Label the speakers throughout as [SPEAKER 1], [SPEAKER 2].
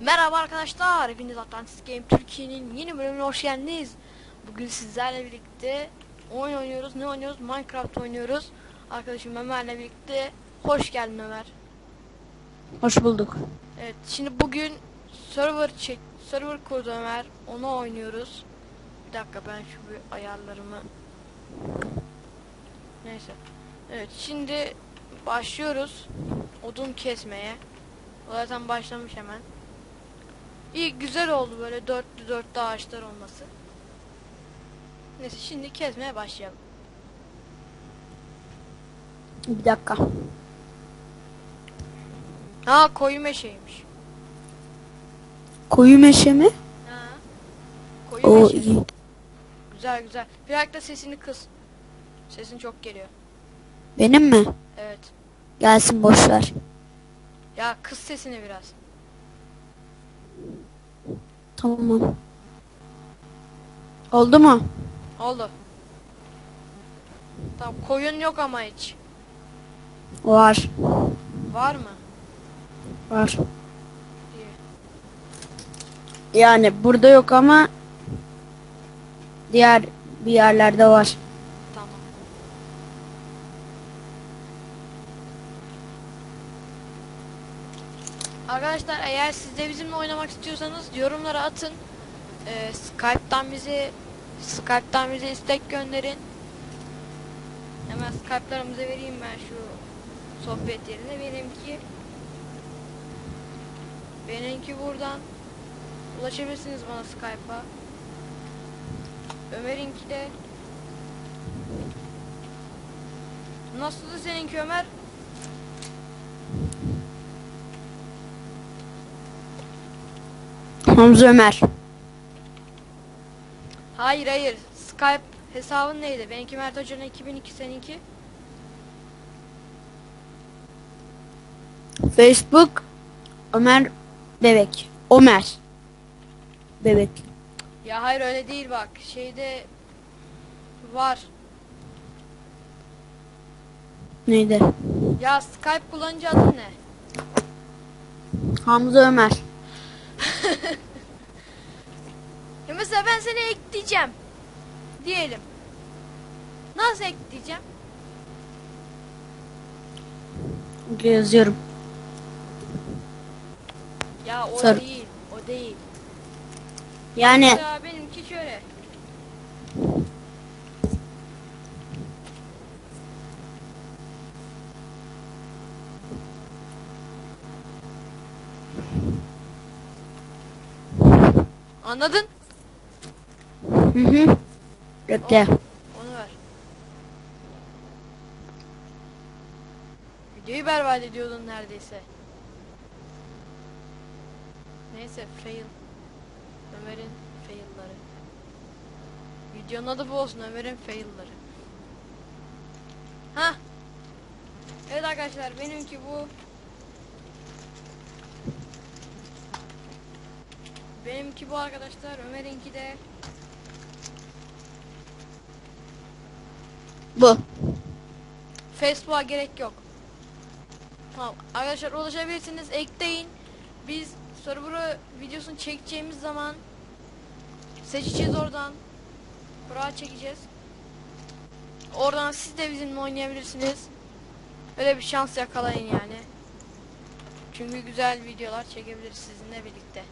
[SPEAKER 1] Merhaba arkadaşlar, hepiniz Atlantis Game Türkiye'nin yeni bölümüne hoş geldiniz. Bugün sizlerle birlikte oyun oynuyoruz. Ne oynuyoruz? Minecraft oynuyoruz. Arkadaşım Ömer'le birlikte. Hoş geldin Ömer.
[SPEAKER 2] Hoş bulduk.
[SPEAKER 1] Evet, şimdi bugün server çek server kurdu Ömer. Onu oynuyoruz. Bir dakika ben şu bir ayarlarımı Neyse. Evet, şimdi başlıyoruz odun kesmeye. O zaten başlamış hemen. İyi güzel oldu böyle dörtlü dörtlü ağaçlar olması. Neyse şimdi kesmeye başlayalım.
[SPEAKER 2] Bir dakika.
[SPEAKER 1] Ha koyu meşeymiş.
[SPEAKER 2] Koyu meşe mi?
[SPEAKER 1] Ha. Koyu
[SPEAKER 2] O
[SPEAKER 1] meşe.
[SPEAKER 2] iyi.
[SPEAKER 1] Güzel güzel. Bir dakika sesini kıs. Sesin çok geliyor.
[SPEAKER 2] Benim mi?
[SPEAKER 1] Evet.
[SPEAKER 2] Gelsin boş ver.
[SPEAKER 1] Ya kıs sesini biraz.
[SPEAKER 2] Tamam. Oldu mu?
[SPEAKER 1] Oldu. Tamam koyun yok ama hiç.
[SPEAKER 2] Var.
[SPEAKER 1] Var mı?
[SPEAKER 2] Var. Yani burada yok ama diğer bir yerlerde var.
[SPEAKER 1] Tamam. Arkadaşlar eğer siz de bizimle oynamak istiyorsanız yorumlara atın. Ee, Skype'tan bize Skype'tan bize istek gönderin. Hemen Skype'larımıza vereyim ben şu sohbet yerine. Benimki benimki buradan ulaşabilirsiniz bana Skype'a. Ömer'inki de Nasıldı seninki Ömer?
[SPEAKER 2] Hamza Ömer.
[SPEAKER 1] Hayır hayır. Skype hesabın neydi? Benimki Mert Hoca'nın 2002 seninki.
[SPEAKER 2] Facebook Ömer Bebek. Ömer. Bebek.
[SPEAKER 1] Ya hayır öyle değil bak. Şeyde var.
[SPEAKER 2] Neydi?
[SPEAKER 1] Ya Skype kullanıcı adı ne?
[SPEAKER 2] Hamza Ömer.
[SPEAKER 1] Ya mesela ben seni ekleyeceğim. Diyelim. Nasıl ekleyeceğim?
[SPEAKER 2] Yazıyorum.
[SPEAKER 1] Ya o
[SPEAKER 2] Sor.
[SPEAKER 1] değil. O değil.
[SPEAKER 2] Yani
[SPEAKER 1] Ya benimki şöyle. Anladın?
[SPEAKER 2] Hı hı. Bekle.
[SPEAKER 1] Onu ver. Videoyu berbat ediyordun neredeyse. Neyse fail. Ömer'in failları. Videonun adı bu olsun Ömer'in failları. Ha. Evet arkadaşlar benimki bu. Benimki bu arkadaşlar. Ömer'inki de
[SPEAKER 2] Bu.
[SPEAKER 1] Facebook'a gerek yok. Tamam arkadaşlar ulaşabilirsiniz ekleyin. Biz server'ı videosunu çekeceğimiz zaman seçeceğiz oradan. Kura çekeceğiz. Oradan siz de bizimle oynayabilirsiniz. Öyle bir şans yakalayın yani. Çünkü güzel videolar çekebiliriz sizinle birlikte.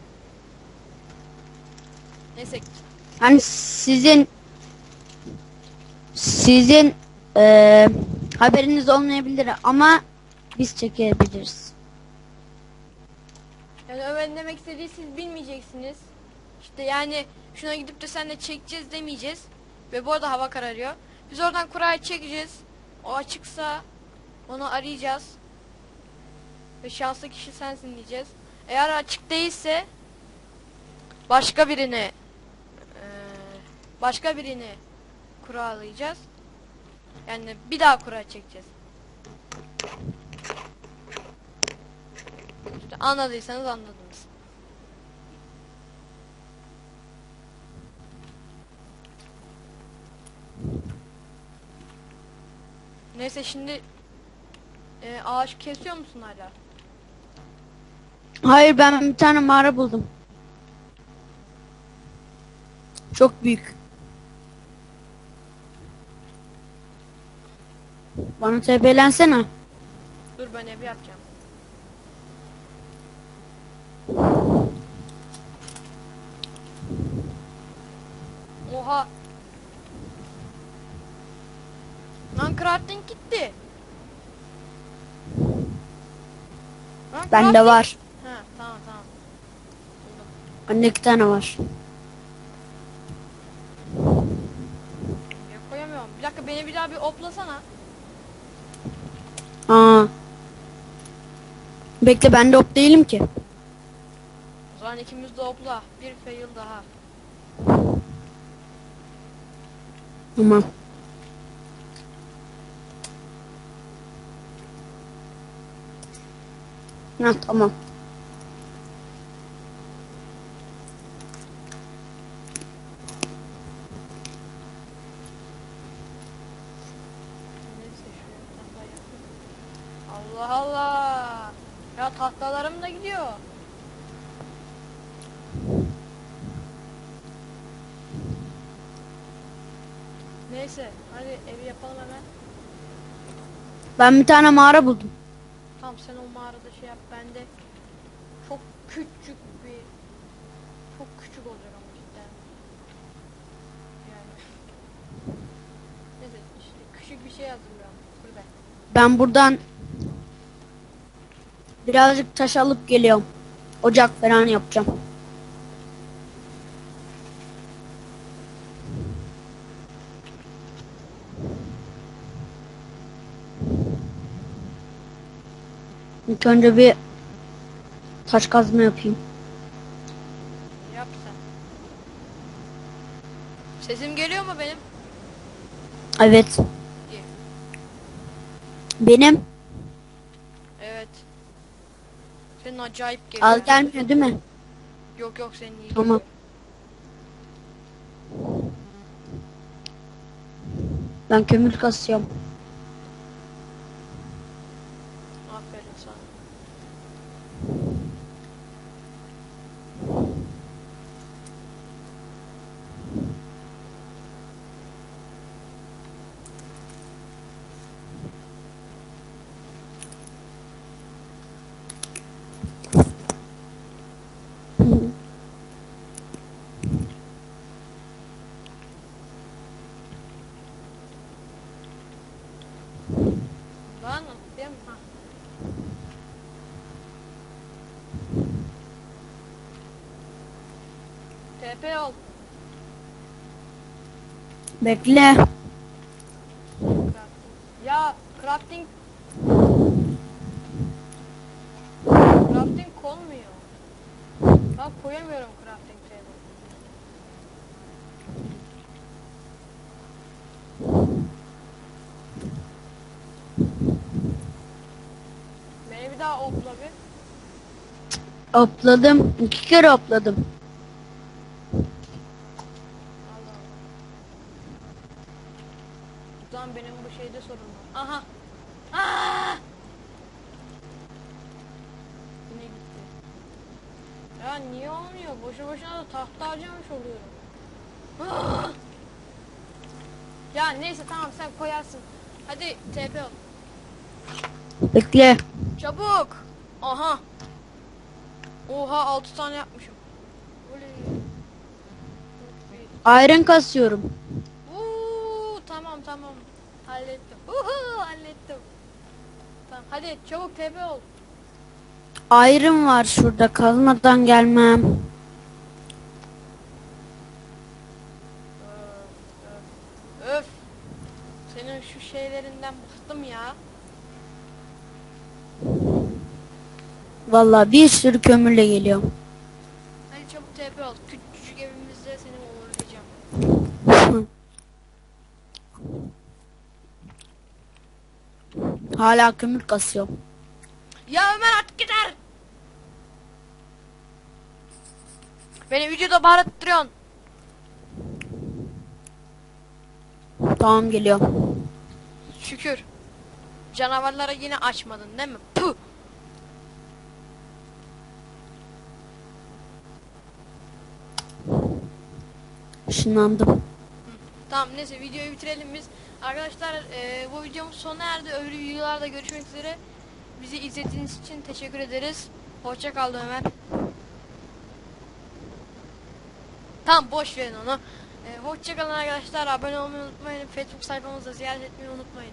[SPEAKER 1] Neyse
[SPEAKER 2] Hani sizin sizin eee, haberiniz olmayabilir ama biz çekebiliriz.
[SPEAKER 1] Yani Ömer'in demek istediği siz bilmeyeceksiniz. İşte yani şuna gidip de senle çekeceğiz demeyeceğiz. Ve bu arada hava kararıyor. Biz oradan kurayı çekeceğiz. O açıksa onu arayacağız. Ve şanslı kişi sensin diyeceğiz. Eğer açık değilse başka birini eee, başka birini kuralayacağız. Yani bir daha kura çekeceğiz. İşte anladıysanız anladınız. Neyse şimdi e, ağaç kesiyor musun hala?
[SPEAKER 2] Hayır ben bir tane mağara buldum. Çok büyük. Bana tepelensene.
[SPEAKER 1] Dur ben ev yapacağım. Oha. Lan crafting gitti. Lan
[SPEAKER 2] Bende
[SPEAKER 1] crafting-
[SPEAKER 2] var.
[SPEAKER 1] Ha tamam tamam.
[SPEAKER 2] Bende iki tane var.
[SPEAKER 1] Ya koyamıyorum. Bir dakika beni bir daha bir oplasana.
[SPEAKER 2] Aa. Bekle ben de op değilim ki.
[SPEAKER 1] O zaman ikimiz de opla. Bir fail daha.
[SPEAKER 2] Tamam. Ha tamam.
[SPEAKER 1] Neyse şuraya bir tane daha yapayım. Allah Allah. Ya tahtalarım da gidiyor. Neyse hadi evi yapalım hemen.
[SPEAKER 2] Ben bir tane mağara buldum.
[SPEAKER 1] Tamam sen o mağarada şey yap ben de çok küçük bir çok küçük olacak ama cidden. Yani neyse işte küçük bir şey hazırlıyorum. Burada.
[SPEAKER 2] Ben buradan birazcık taş alıp geliyorum. Ocak falan yapacağım. İlk önce bir taş kazma yapayım.
[SPEAKER 1] Yap sen. Sesim geliyor mu benim?
[SPEAKER 2] Evet.
[SPEAKER 1] İyi.
[SPEAKER 2] Benim
[SPEAKER 1] Evet. Senin acayip geliyor.
[SPEAKER 2] al gelmiyor değil mi?
[SPEAKER 1] Yok yok senin iyi
[SPEAKER 2] Tamam. Ben kömür kasıyorum.
[SPEAKER 1] Aferin sana. Lan atlayayım ha. TP ol.
[SPEAKER 2] Bekle.
[SPEAKER 1] Ya crafting Crafting konmuyor. Ben koyamıyorum crafting table. Beni bir daha opla bir.
[SPEAKER 2] Hopladım. İki kere hopladım.
[SPEAKER 1] Allah Allah. O zaman benim bu şeyde sorun var. Aha. Aa! Yine gitti. Ya niye olmuyor? Boşu boşuna da tahta harcamış oluyorum. Ah! Ya neyse tamam sen koyarsın. Hadi TP ol.
[SPEAKER 2] Bekle.
[SPEAKER 1] Çabuk. Aha. Oha 6 tane yapmışım. Oley.
[SPEAKER 2] Iron kasıyorum.
[SPEAKER 1] Uuu tamam tamam. Hallettim. Uhu hallettim. Tamam hadi çabuk TP ol.
[SPEAKER 2] Iron var şurada. Kazmadan gelmem.
[SPEAKER 1] Öf, öf. Senin şu şeylerinden bıktım ya.
[SPEAKER 2] Vallahi bir sürü kömürle geliyorum.
[SPEAKER 1] Hadi çabuk TP ol. Küçücük evimizde seni uğurlayacağım.
[SPEAKER 2] Hala kömür kasıyorum.
[SPEAKER 1] Ya Ömer artık gider. Beni videoda bağırttırıyorsun.
[SPEAKER 2] Tamam geliyorum.
[SPEAKER 1] Şükür. Canavarlara yine açmadın değil mi? Puh.
[SPEAKER 2] Işınlandım.
[SPEAKER 1] Tamam neyse videoyu bitirelim biz. Arkadaşlar e, bu videomuz sona erdi. Öbür videolarda görüşmek üzere. Bizi izlediğiniz için teşekkür ederiz. Hoşça kal Ömer. Tamam boş verin onu. E, hoşça kalın arkadaşlar. Abone olmayı unutmayın. Facebook sayfamızda ziyaret etmeyi unutmayın.